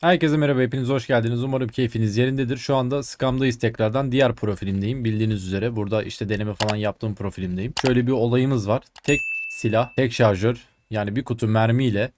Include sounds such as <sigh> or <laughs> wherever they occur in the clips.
Herkese merhaba, hepiniz hoş geldiniz. Umarım keyfiniz yerindedir. Şu anda Scam'dayız tekrardan. Diğer profilimdeyim. Bildiğiniz üzere burada işte deneme falan yaptığım profilimdeyim. Şöyle bir olayımız var. Tek silah, tek şarjör yani bir kutu mermiyle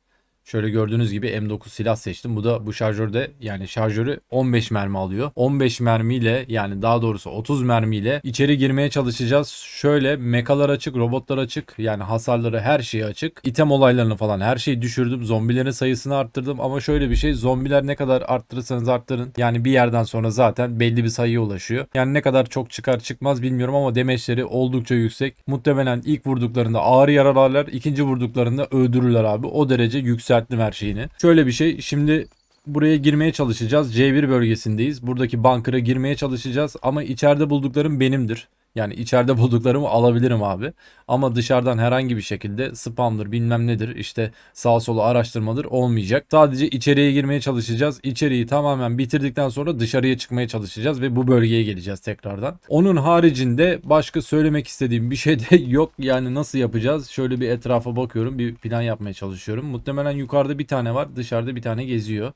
Şöyle gördüğünüz gibi M9 silah seçtim. Bu da bu şarjörde yani şarjörü 15 mermi alıyor. 15 mermiyle yani daha doğrusu 30 mermiyle içeri girmeye çalışacağız. Şöyle mekalar açık, robotlar açık. Yani hasarları her şeyi açık. İtem olaylarını falan her şeyi düşürdüm. Zombilerin sayısını arttırdım ama şöyle bir şey zombiler ne kadar arttırırsanız arttırın. Yani bir yerden sonra zaten belli bir sayıya ulaşıyor. Yani ne kadar çok çıkar çıkmaz bilmiyorum ama demeçleri oldukça yüksek. Muhtemelen ilk vurduklarında ağır yaralarlar, ikinci vurduklarında öldürürler abi. O derece yükselttim her şeyini. Şöyle bir şey şimdi buraya girmeye çalışacağız. C1 bölgesindeyiz. Buradaki bunker'a girmeye çalışacağız ama içeride bulduklarım benimdir. Yani içeride <laughs> bulduklarımı alabilirim abi. Ama dışarıdan herhangi bir şekilde spamdır bilmem nedir işte sağ sola araştırmadır olmayacak. Sadece içeriye girmeye çalışacağız. İçeriği tamamen bitirdikten sonra dışarıya çıkmaya çalışacağız ve bu bölgeye geleceğiz tekrardan. Onun haricinde başka söylemek istediğim bir şey de <laughs> yok. Yani nasıl yapacağız? Şöyle bir etrafa bakıyorum. Bir plan yapmaya çalışıyorum. Muhtemelen yukarıda bir tane var. Dışarıda bir tane geziyor.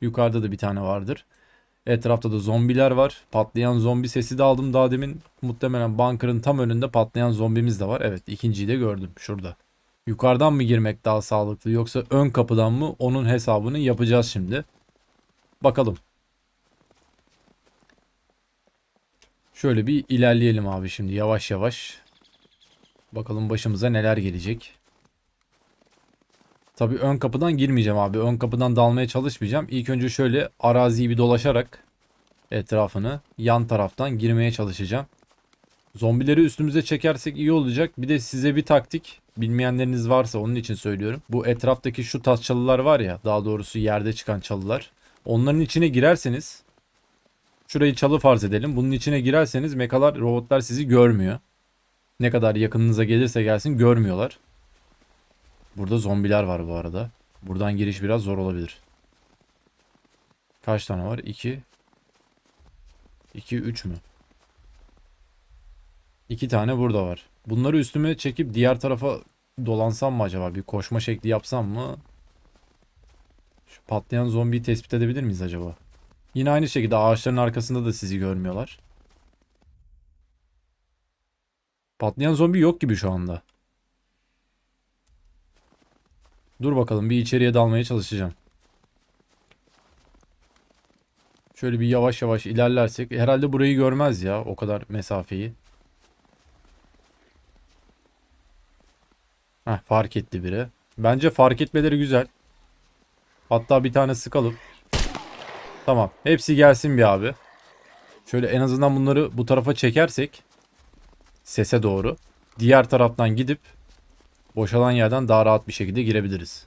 Yukarıda da bir tane vardır. Etrafta da zombiler var. Patlayan zombi sesi de aldım daha demin. Muhtemelen bunker'ın tam önünde patlayan zombimiz de var. Evet ikinciyi de gördüm şurada. Yukarıdan mı girmek daha sağlıklı yoksa ön kapıdan mı onun hesabını yapacağız şimdi. Bakalım. Şöyle bir ilerleyelim abi şimdi yavaş yavaş. Bakalım başımıza neler gelecek. Tabii ön kapıdan girmeyeceğim abi. Ön kapıdan dalmaya çalışmayacağım. İlk önce şöyle araziyi bir dolaşarak etrafını yan taraftan girmeye çalışacağım. Zombileri üstümüze çekersek iyi olacak. Bir de size bir taktik bilmeyenleriniz varsa onun için söylüyorum. Bu etraftaki şu tas çalılar var ya daha doğrusu yerde çıkan çalılar. Onların içine girerseniz şurayı çalı farz edelim. Bunun içine girerseniz mekalar robotlar sizi görmüyor. Ne kadar yakınınıza gelirse gelsin görmüyorlar. Burada zombiler var bu arada. Buradan giriş biraz zor olabilir. Kaç tane var? 2 2 3 mü? 2 tane burada var. Bunları üstüme çekip diğer tarafa dolansam mı acaba? Bir koşma şekli yapsam mı? Şu patlayan zombiyi tespit edebilir miyiz acaba? Yine aynı şekilde ağaçların arkasında da sizi görmüyorlar. Patlayan zombi yok gibi şu anda. Dur bakalım bir içeriye dalmaya çalışacağım. Şöyle bir yavaş yavaş ilerlersek herhalde burayı görmez ya o kadar mesafeyi. Heh, fark etti biri. Bence fark etmeleri güzel. Hatta bir tane sıkalım. Tamam. Hepsi gelsin bir abi. Şöyle en azından bunları bu tarafa çekersek sese doğru. Diğer taraftan gidip boşalan yerden daha rahat bir şekilde girebiliriz.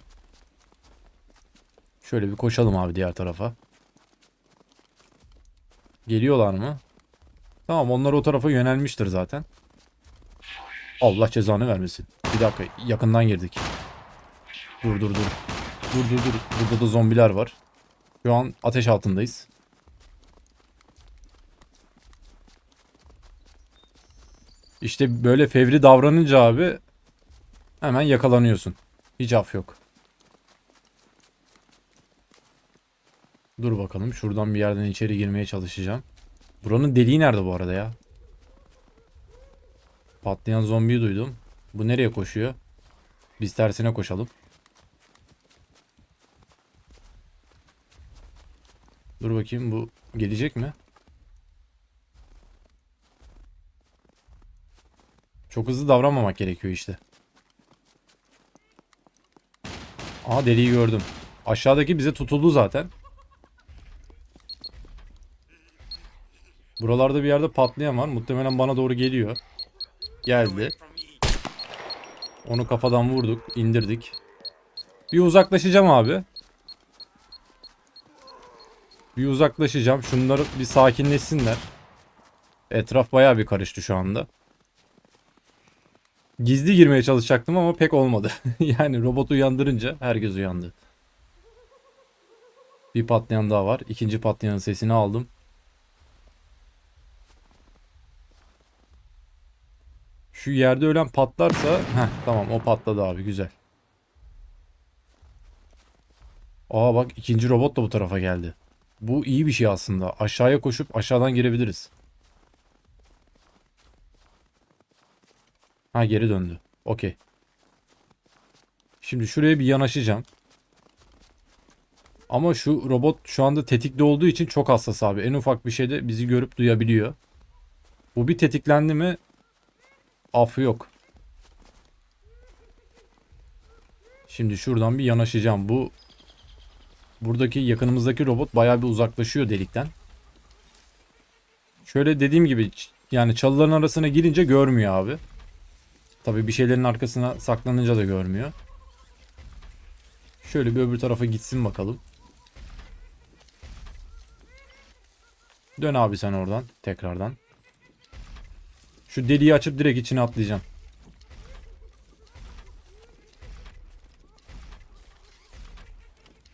Şöyle bir koşalım abi diğer tarafa. Geliyorlar mı? Tamam onlar o tarafa yönelmiştir zaten. Allah cezanı vermesin. Bir dakika yakından girdik. Dur dur dur. Dur dur dur. Burada da zombiler var. Şu an ateş altındayız. İşte böyle fevri davranınca abi hemen yakalanıyorsun. Hiç af yok. Dur bakalım şuradan bir yerden içeri girmeye çalışacağım. Buranın deliği nerede bu arada ya? Patlayan zombiyi duydum. Bu nereye koşuyor? Biz tersine koşalım. Dur bakayım bu gelecek mi? Çok hızlı davranmamak gerekiyor işte. Aha deliği gördüm. Aşağıdaki bize tutuldu zaten. Buralarda bir yerde patlayan var. Muhtemelen bana doğru geliyor. Geldi. Onu kafadan vurduk. indirdik. Bir uzaklaşacağım abi. Bir uzaklaşacağım. Şunları bir sakinleşsinler. Etraf baya bir karıştı şu anda. Gizli girmeye çalışacaktım ama pek olmadı. <laughs> yani robotu uyandırınca herkes uyandı. Bir patlayan daha var. İkinci patlayanın sesini aldım. Şu yerde ölen patlarsa heh, tamam o patladı abi güzel. Aa bak ikinci robot da bu tarafa geldi. Bu iyi bir şey aslında. Aşağıya koşup aşağıdan girebiliriz. Ha geri döndü. Okey. Şimdi şuraya bir yanaşacağım. Ama şu robot şu anda tetikte olduğu için çok hassas abi. En ufak bir şeyde bizi görüp duyabiliyor. Bu bir tetiklendi mi affı yok. Şimdi şuradan bir yanaşacağım. Bu buradaki yakınımızdaki robot bayağı bir uzaklaşıyor delikten. Şöyle dediğim gibi yani çalıların arasına girince görmüyor abi. Tabii bir şeylerin arkasına saklanınca da görmüyor. Şöyle bir öbür tarafa gitsin bakalım. Dön abi sen oradan tekrardan. Şu deliği açıp direkt içine atlayacağım.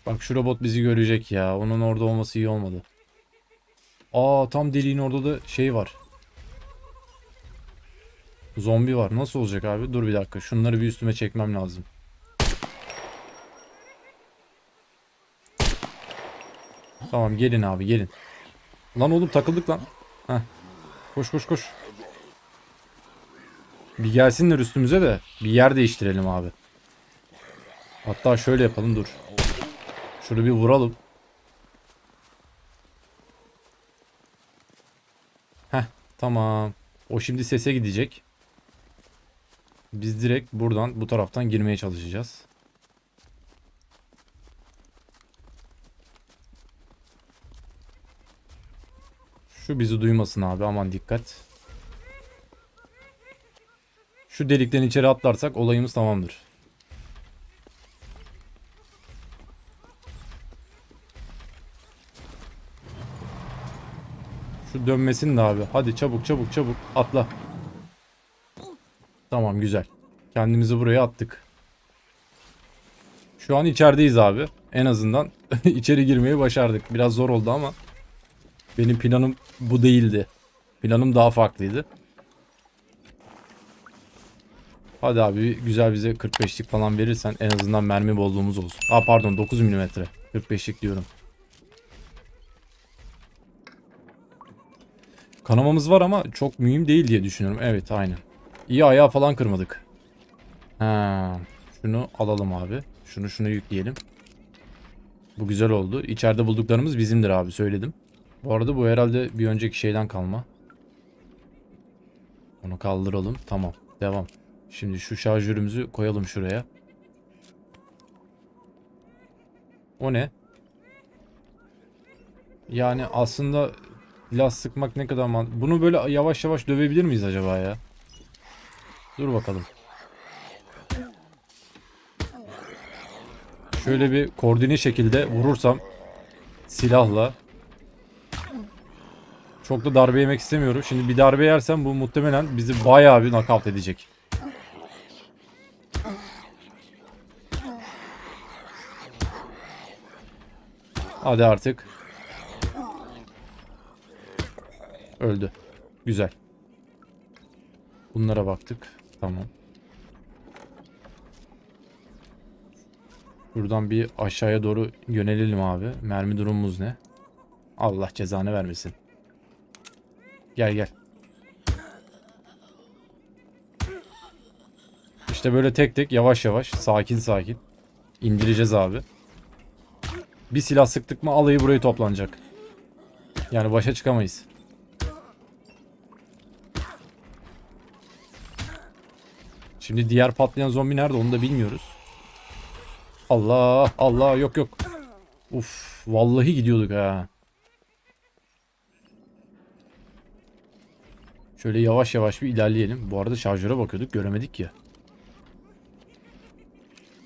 Bak şu robot bizi görecek ya. Onun orada olması iyi olmadı. Aa tam deliğin orada da şey var. Zombi var. Nasıl olacak abi? Dur bir dakika. Şunları bir üstüme çekmem lazım. Tamam gelin abi gelin. Lan oğlum takıldık lan. Heh. Koş koş koş. Bir gelsinler üstümüze de bir yer değiştirelim abi. Hatta şöyle yapalım dur. Şunu bir vuralım. Heh tamam. O şimdi sese gidecek. Biz direkt buradan bu taraftan girmeye çalışacağız. Şu bizi duymasın abi aman dikkat. Şu delikten içeri atlarsak olayımız tamamdır. Şu dönmesin de abi. Hadi çabuk çabuk çabuk atla. Tamam güzel. Kendimizi buraya attık. Şu an içerideyiz abi. En azından <laughs> içeri girmeyi başardık. Biraz zor oldu ama benim planım bu değildi. Planım daha farklıydı. Hadi abi güzel bize 45'lik falan verirsen en azından mermi bolluğumuz olsun. Aa pardon 9 mm. 45'lik diyorum. Kanamamız var ama çok mühim değil diye düşünüyorum. Evet aynen. İyi ayağı falan kırmadık. Ha, şunu alalım abi. Şunu şunu yükleyelim. Bu güzel oldu. İçeride bulduklarımız bizimdir abi söyledim. Bu arada bu herhalde bir önceki şeyden kalma. Onu kaldıralım. Tamam. Devam. Şimdi şu şarjörümüzü koyalım şuraya. O ne? Yani aslında silah sıkmak ne kadar man... Bunu böyle yavaş yavaş dövebilir miyiz acaba ya? Dur bakalım. Şöyle bir koordine şekilde vurursam silahla çok da darbe yemek istemiyorum. Şimdi bir darbe yersem bu muhtemelen bizi bayağı bir nakavt edecek. Hadi artık. Öldü. Güzel. Bunlara baktık. Tamam. Buradan bir aşağıya doğru yönelelim abi. Mermi durumumuz ne? Allah cezanı vermesin. Gel gel. İşte böyle tek tek yavaş yavaş sakin sakin indireceğiz abi. Bir silah sıktık mı alayı burayı toplanacak. Yani başa çıkamayız. Şimdi diğer patlayan zombi nerede onu da bilmiyoruz. Allah Allah yok yok. Uf vallahi gidiyorduk ha. Şöyle yavaş yavaş bir ilerleyelim. Bu arada şarjöre bakıyorduk göremedik ya.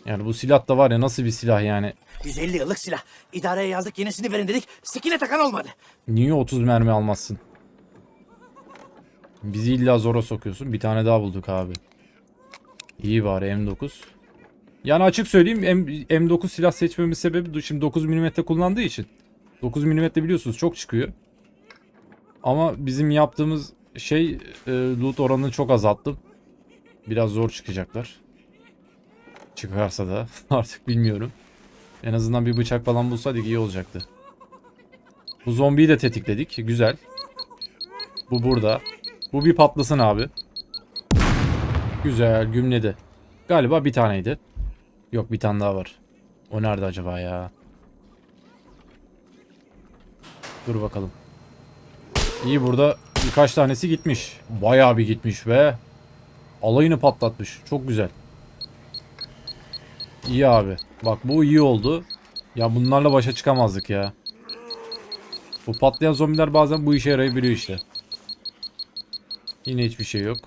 Yani bu silah da var ya nasıl bir silah yani. 150 yıllık silah. İdareye yazdık yenisini verin dedik. Sikine takan olmadı. Niye 30 mermi almazsın? Bizi illa zora sokuyorsun. Bir tane daha bulduk abi. İyi bari M9. Yani açık söyleyeyim M, M9 silah seçmemin sebebi şimdi 9 mm kullandığı için. 9 mm biliyorsunuz çok çıkıyor. Ama bizim yaptığımız şey e, loot oranını çok azalttım. Biraz zor çıkacaklar. Çıkarsa da <laughs> artık bilmiyorum. En azından bir bıçak falan bulsaydık iyi olacaktı. Bu zombiyi de tetikledik. Güzel. Bu burada. Bu bir patlasın abi. Güzel gümledi. Galiba bir taneydi. Yok bir tane daha var. O nerede acaba ya? Dur bakalım. İyi burada birkaç tanesi gitmiş. Bayağı bir gitmiş be. Alayını patlatmış. Çok güzel. İyi abi. Bak bu iyi oldu. Ya bunlarla başa çıkamazdık ya. Bu patlayan zombiler bazen bu işe yarayabiliyor işte. Yine hiçbir şey yok.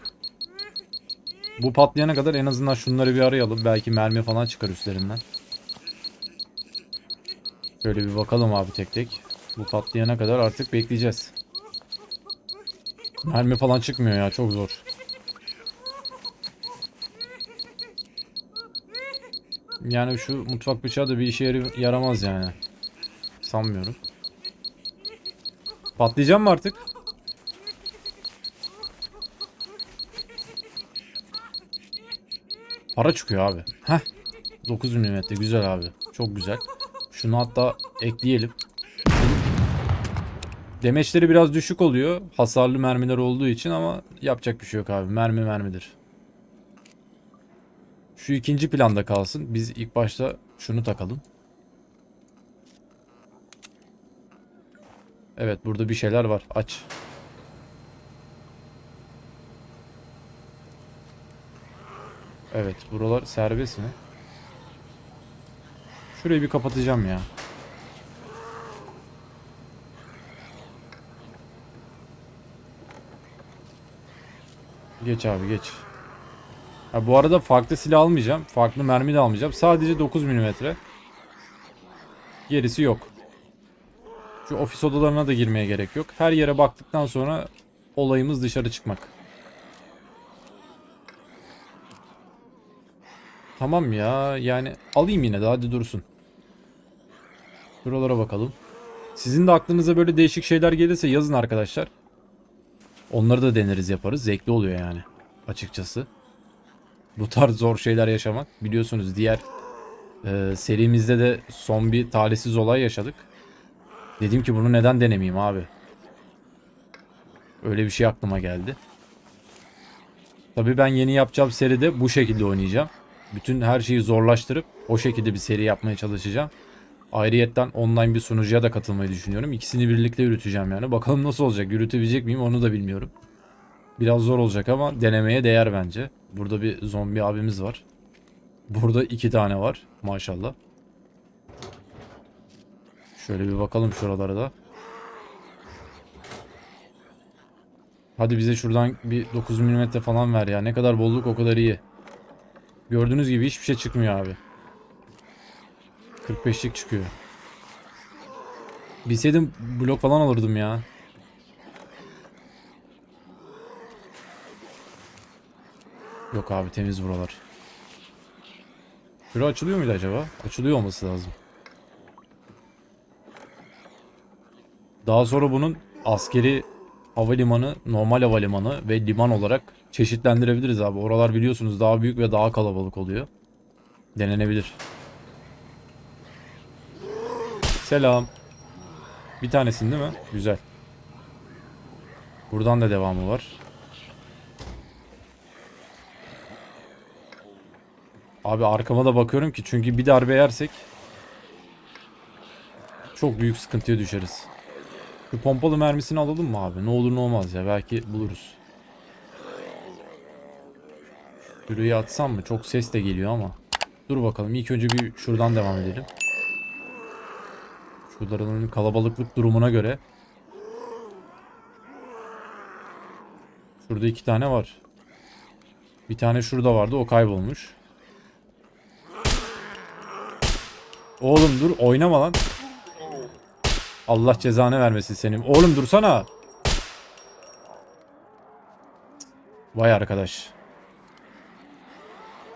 Bu patlayana kadar en azından şunları bir arayalım. Belki mermi falan çıkar üstlerinden. Şöyle bir bakalım abi tek tek. Bu patlayana kadar artık bekleyeceğiz. Mermi falan çıkmıyor ya çok zor. Yani şu mutfak bıçağı da bir işe yaramaz yani. Sanmıyorum. Patlayacağım mı artık? Para çıkıyor abi. Heh. 9 mm güzel abi. Çok güzel. Şunu hatta ekleyelim. Demeçleri biraz düşük oluyor. Hasarlı mermiler olduğu için ama yapacak bir şey yok abi. Mermi mermidir. Şu ikinci planda kalsın. Biz ilk başta şunu takalım. Evet burada bir şeyler var. Aç. Evet buralar serbest mi? Şurayı bir kapatacağım ya. Geç abi geç. Ha, bu arada farklı silah almayacağım. Farklı mermi de almayacağım. Sadece 9 mm. Gerisi yok. Şu ofis odalarına da girmeye gerek yok. Her yere baktıktan sonra olayımız dışarı çıkmak. Tamam ya yani alayım yine de hadi dursun. Buralara bakalım. Sizin de aklınıza böyle değişik şeyler gelirse yazın arkadaşlar. Onları da deneriz yaparız. Zevkli oluyor yani açıkçası. Bu tarz zor şeyler yaşamak. Biliyorsunuz diğer e, serimizde de son bir talihsiz olay yaşadık. Dedim ki bunu neden denemeyeyim abi. Öyle bir şey aklıma geldi. Tabii ben yeni yapacağım seride bu şekilde oynayacağım. Bütün her şeyi zorlaştırıp o şekilde bir seri yapmaya çalışacağım. Ayrıyetten online bir sunucuya da katılmayı düşünüyorum. İkisini birlikte yürüteceğim yani. Bakalım nasıl olacak? Yürütebilecek miyim onu da bilmiyorum. Biraz zor olacak ama denemeye değer bence. Burada bir zombi abimiz var. Burada iki tane var maşallah. Şöyle bir bakalım şuralara da. Hadi bize şuradan bir 9 mm falan ver ya. Ne kadar bolluk o kadar iyi. Gördüğünüz gibi hiçbir şey çıkmıyor abi. 45'lik çıkıyor. Bilseydim blok falan alırdım ya. Yok abi temiz buralar. Şura açılıyor muydu acaba? Açılıyor olması lazım. Daha sonra bunun askeri havalimanı, normal havalimanı ve liman olarak çeşitlendirebiliriz abi. Oralar biliyorsunuz daha büyük ve daha kalabalık oluyor. Denenebilir. Selam. Bir tanesin değil mi? Güzel. Buradan da devamı var. Abi arkama da bakıyorum ki çünkü bir darbe yersek çok büyük sıkıntıya düşeriz. Şu pompalı mermisini alalım mı abi? Ne olur ne olmaz ya belki buluruz. Şurayı atsam mı? Çok ses de geliyor ama. Dur bakalım ilk önce bir şuradan devam edelim. Şuraların kalabalıklık durumuna göre. Şurada iki tane var. Bir tane şurada vardı o kaybolmuş. Oğlum dur oynama lan. Allah cezanı vermesin senin. Oğlum dursana. Vay arkadaş.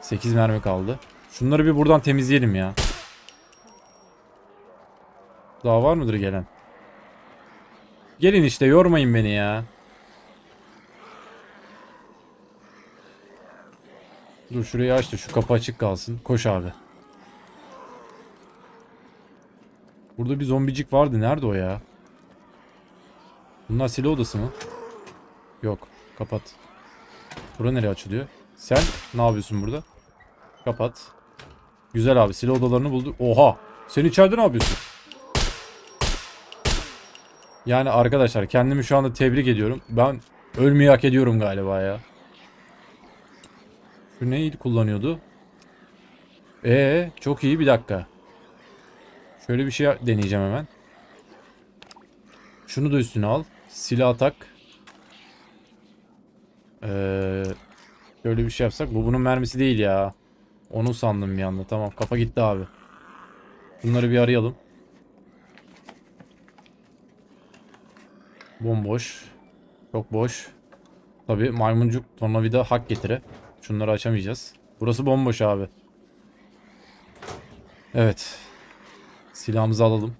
8 mermi kaldı. Şunları bir buradan temizleyelim ya. Daha var mıdır gelen? Gelin işte yormayın beni ya. Dur şurayı aç şu kapı açık kalsın. Koş abi. Burada bir zombicik vardı. Nerede o ya? Bunlar silah odası mı? Yok. Kapat. Bura nereye açılıyor? Sen ne yapıyorsun burada? Kapat. Güzel abi. Silah odalarını bulduk. Oha. Sen içeride ne yapıyorsun? Yani arkadaşlar kendimi şu anda tebrik ediyorum. Ben ölmeyi hak ediyorum galiba ya. Şu neyi kullanıyordu? Ee, çok iyi bir dakika. Şöyle bir şey deneyeceğim hemen. Şunu da üstüne al. Silah tak. Ee, şöyle bir şey yapsak. Bu bunun mermisi değil ya. Onu sandım bir anda. Tamam kafa gitti abi. Bunları bir arayalım. Bomboş. Çok boş. Tabi maymuncuk tornavida hak getire. Şunları açamayacağız. Burası bomboş abi. Evet. Silahımızı alalım.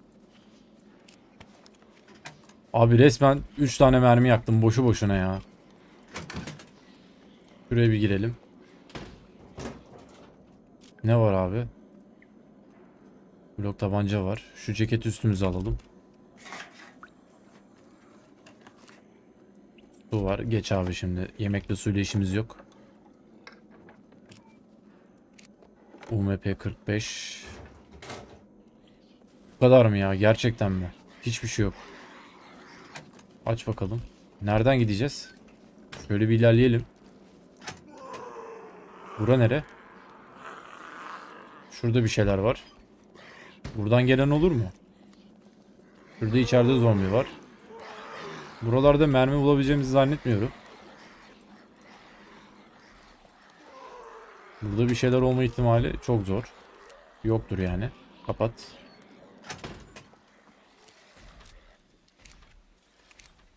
Abi resmen 3 tane mermi yaktım boşu boşuna ya. Şuraya bir girelim. Ne var abi? Blok tabanca var. Şu ceket üstümüze alalım. Su var. Geç abi şimdi. Yemekle suyla işimiz yok. UMP 45. Bu kadar mı ya? Gerçekten mi? Hiçbir şey yok. Aç bakalım. Nereden gideceğiz? Şöyle bir ilerleyelim. Bura nere? Şurada bir şeyler var. Buradan gelen olur mu? Şurada içeride zombi var. Buralarda mermi bulabileceğimizi zannetmiyorum. Burada bir şeyler olma ihtimali çok zor. Yoktur yani. Kapat.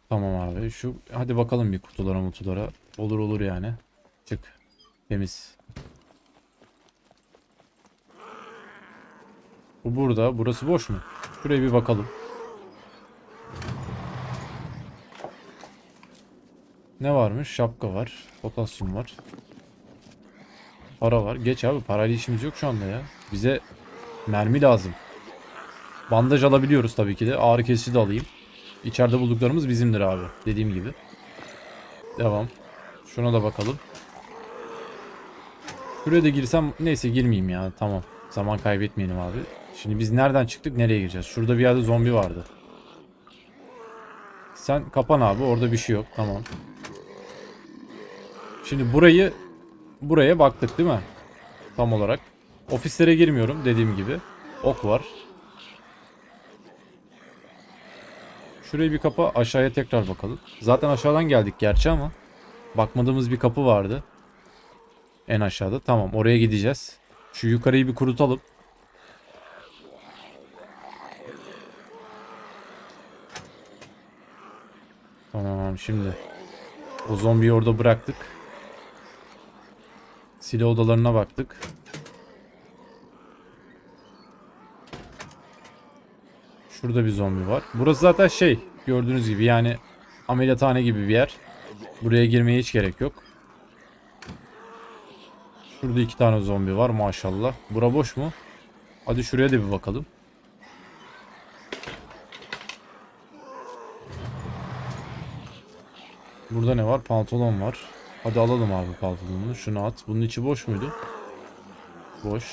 Tamam abi. Şu hadi bakalım bir kutulara mutulara. Olur olur yani. Çık. Temiz. Bu burada. Burası boş mu? Şuraya bir bakalım. Ne varmış? Şapka var. Potasyum var. Para var. Geç abi. Parayla işimiz yok şu anda ya. Bize mermi lazım. Bandaj alabiliyoruz tabii ki de. Ağrı kesici de alayım. İçeride bulduklarımız bizimdir abi. Dediğim gibi. Devam. Şuna da bakalım. Şuraya da girsem neyse girmeyeyim ya. Tamam. Zaman kaybetmeyelim abi. Şimdi biz nereden çıktık nereye gireceğiz? Şurada bir yerde zombi vardı. Sen kapan abi. Orada bir şey yok. Tamam. Şimdi burayı buraya baktık değil mi? Tam olarak. Ofislere girmiyorum dediğim gibi. Ok var. Şurayı bir kapa aşağıya tekrar bakalım. Zaten aşağıdan geldik gerçi ama bakmadığımız bir kapı vardı. En aşağıda. Tamam oraya gideceğiz. Şu yukarıyı bir kurutalım. Tamam şimdi. O zombiyi orada bıraktık. Silah odalarına baktık. Şurada bir zombi var. Burası zaten şey gördüğünüz gibi yani ameliyathane gibi bir yer. Buraya girmeye hiç gerek yok. Şurada iki tane zombi var maşallah. Bura boş mu? Hadi şuraya da bir bakalım. Burada ne var? Pantolon var. Hadi alalım abi pantolonunu. Şunu at. Bunun içi boş muydu? Boş.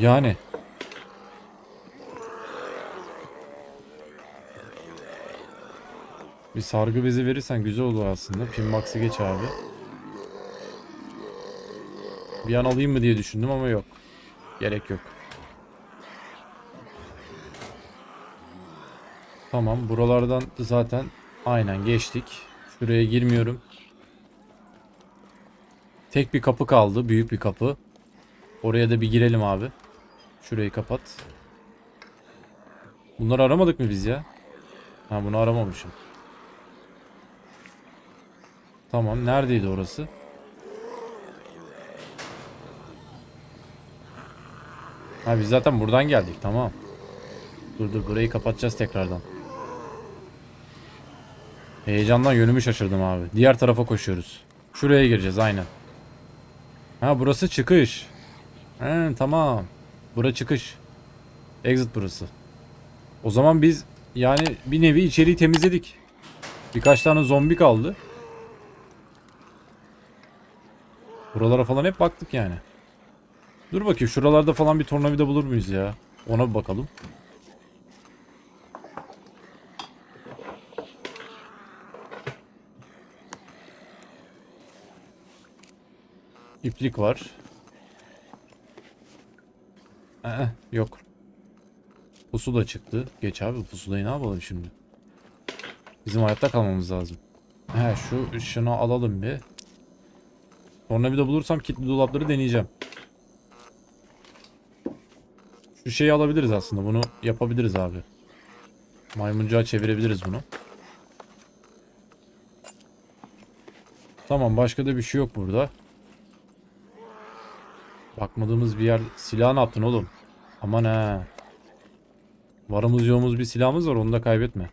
Yani. Bir sargı bezi verirsen güzel olur aslında. Pinbox'ı geç abi. Bir an alayım mı diye düşündüm ama yok. Gerek yok. Tamam buralardan da zaten aynen geçtik. Şuraya girmiyorum. Tek bir kapı kaldı. Büyük bir kapı. Oraya da bir girelim abi. Şurayı kapat. Bunları aramadık mı biz ya? Ha bunu aramamışım. Tamam neredeydi orası? Ha biz zaten buradan geldik tamam. Dur dur burayı kapatacağız tekrardan. Heyecandan yönümü şaşırdım abi. Diğer tarafa koşuyoruz. Şuraya gireceğiz aynen. Ha burası çıkış. He tamam. Bura çıkış. Exit burası. O zaman biz yani bir nevi içeriği temizledik. Birkaç tane zombi kaldı. Buralara falan hep baktık yani. Dur bakayım şuralarda falan bir tornavida bulur muyuz ya? Ona bir bakalım. İplik var. Ee, yok. Pusula çıktı. Geç abi pusulayı ne yapalım şimdi? Bizim hayatta kalmamız lazım. He şu şunu alalım bir. Sonra bir de bulursam kilitli dolapları deneyeceğim. Şu şeyi alabiliriz aslında. Bunu yapabiliriz abi. Maymuncağa çevirebiliriz bunu. Tamam başka da bir şey yok burada. Bakmadığımız bir yer. Silah ne yaptın oğlum? Aman ha. Varımız yoğumuz bir silahımız var onu da kaybetme.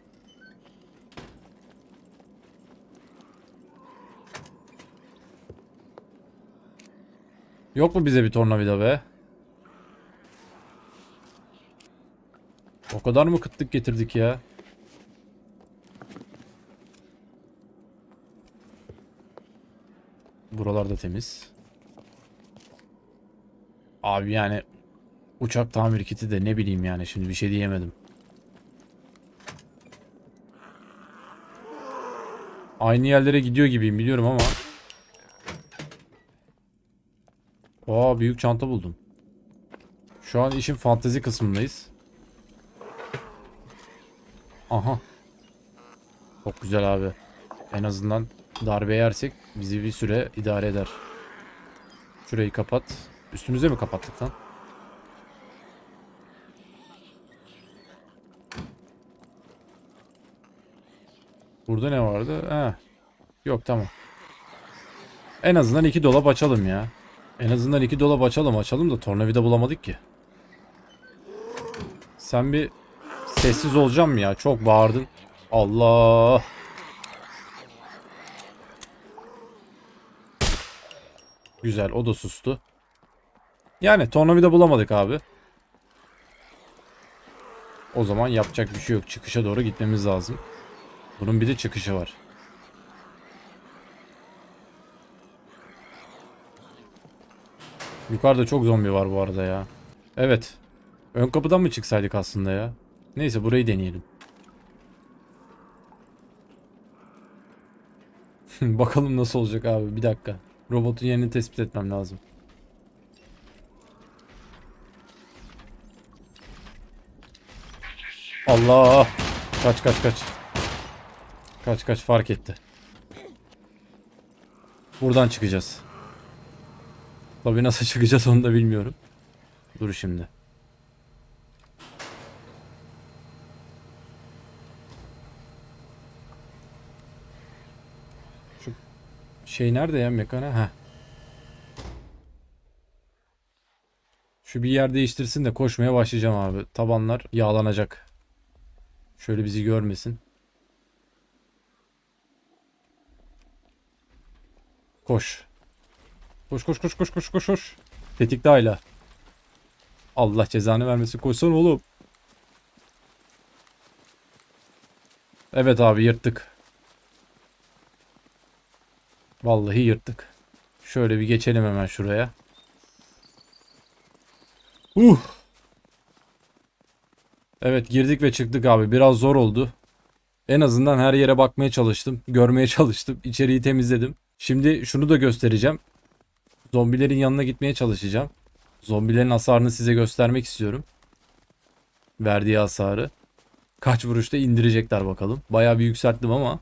Yok mu bize bir tornavida be? O kadar mı kıtlık getirdik ya? Buralar da temiz. Abi yani uçak tamir kiti de ne bileyim yani şimdi bir şey diyemedim. Aynı yerlere gidiyor gibiyim biliyorum ama. Aa büyük çanta buldum. Şu an işin fantezi kısmındayız. Aha. Çok güzel abi. En azından darbe yersek bizi bir süre idare eder. Şurayı kapat. Üstümüze mi kapattık lan? Burada ne vardı? Ha. Yok tamam. En azından iki dolap açalım ya. En azından iki dolap açalım açalım da tornavida bulamadık ki. Sen bir sessiz olacağım ya? Çok bağırdın. Allah. Güzel o da sustu. Yani tornavida bulamadık abi. O zaman yapacak bir şey yok. Çıkışa doğru gitmemiz lazım. Bunun bir de çıkışı var. Yukarıda çok zombi var bu arada ya. Evet. Ön kapıdan mı çıksaydık aslında ya? Neyse burayı deneyelim. <laughs> Bakalım nasıl olacak abi. Bir dakika. Robotun yerini tespit etmem lazım. Allah! Kaç kaç kaç. Kaç kaç fark etti. Buradan çıkacağız. Tabii nasıl çıkacağız onu da bilmiyorum. Dur şimdi. Şu şey nerede ya mekana? Ha. Şu bir yer değiştirsin de koşmaya başlayacağım abi. Tabanlar yağlanacak. Şöyle bizi görmesin. Koş. Koş koş koş koş koş koş koş. Tetikte hala. Allah cezanı vermesin. Koşsana oğlum. Evet abi yırttık. Vallahi yırttık. Şöyle bir geçelim hemen şuraya. Uh. Evet girdik ve çıktık abi. Biraz zor oldu. En azından her yere bakmaya çalıştım. Görmeye <laughs> çalıştım. İçeriği temizledim. Şimdi şunu da göstereceğim. Zombilerin yanına gitmeye çalışacağım. Zombilerin hasarını size göstermek istiyorum. Verdiği hasarı. Kaç vuruşta indirecekler bakalım. Bayağı bir yükselttim ama.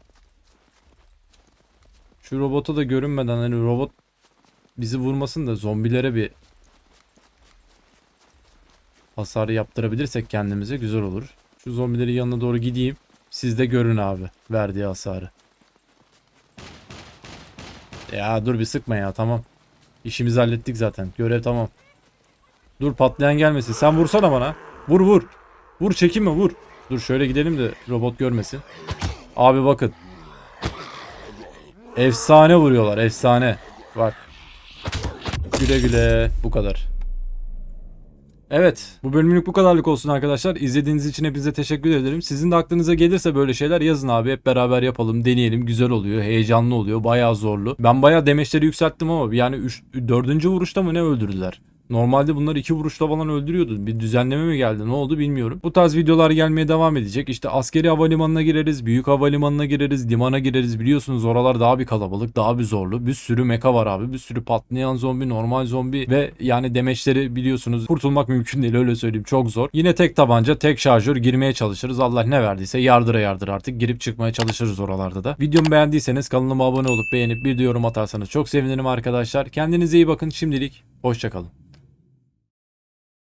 Şu robota da görünmeden hani robot bizi vurmasın da zombilere bir hasarı yaptırabilirsek kendimize güzel olur. Şu zombilerin yanına doğru gideyim. Siz de görün abi verdiği hasarı. Ya dur bir sıkma ya tamam. İşimizi hallettik zaten. Görev tamam. Dur patlayan gelmesin. Sen vursana bana. Vur vur. Vur çekinme vur. Dur şöyle gidelim de robot görmesin. Abi bakın. Efsane vuruyorlar efsane. Bak. Güle güle. Bu kadar. Evet. Bu bölümlük bu kadarlık olsun arkadaşlar. İzlediğiniz için hepinize teşekkür ederim. Sizin de aklınıza gelirse böyle şeyler yazın abi. Hep beraber yapalım, deneyelim. Güzel oluyor, heyecanlı oluyor, bayağı zorlu. Ben bayağı demeçleri yükselttim ama yani 3 4. vuruşta mı ne öldürdüler? Normalde bunlar iki vuruşta falan öldürüyordu. Bir düzenleme mi geldi ne oldu bilmiyorum. Bu tarz videolar gelmeye devam edecek. İşte askeri havalimanına gireriz, büyük havalimanına gireriz, limana gireriz. Biliyorsunuz oralar daha bir kalabalık, daha bir zorlu. Bir sürü meka var abi. Bir sürü patlayan zombi, normal zombi ve yani demeçleri biliyorsunuz kurtulmak mümkün değil öyle söyleyeyim. Çok zor. Yine tek tabanca, tek şarjör girmeye çalışırız. Allah ne verdiyse yardıra yardır artık. Girip çıkmaya çalışırız oralarda da. Videomu beğendiyseniz kanalıma abone olup beğenip bir de yorum atarsanız çok sevinirim arkadaşlar. Kendinize iyi bakın. Şimdilik hoşçakalın.